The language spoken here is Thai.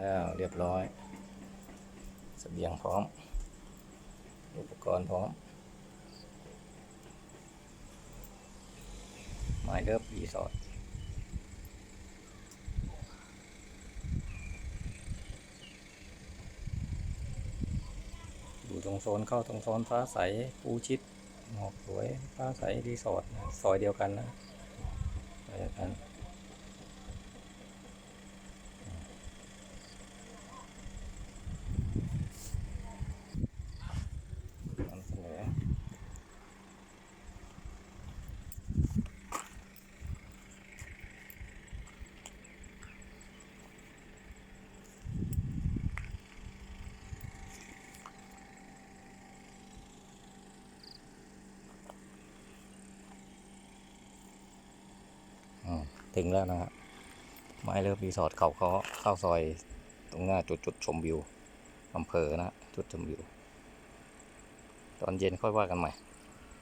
แล้วเรียบร้อยเสบียงพร้อม อุปกรณ์พร้อม ไม้เลิฟรีสอร์ทอยู่ตรงโซนเข้าตรงโซนฟ้าใสปูชิดหมอกสวยฟ้าใสรีสอร์ทซอยเดียวกันนะซอยเดียวกันนำเสนออืม ถึงแล้วนะครับไม้เลิฟรีสอร์ทเขาเขาเข้าซอยตรงหน้าจุดจุดชมวิวอำเภอนะจุดชมวิว ตอนเย็นค่อยว่ากันใหม่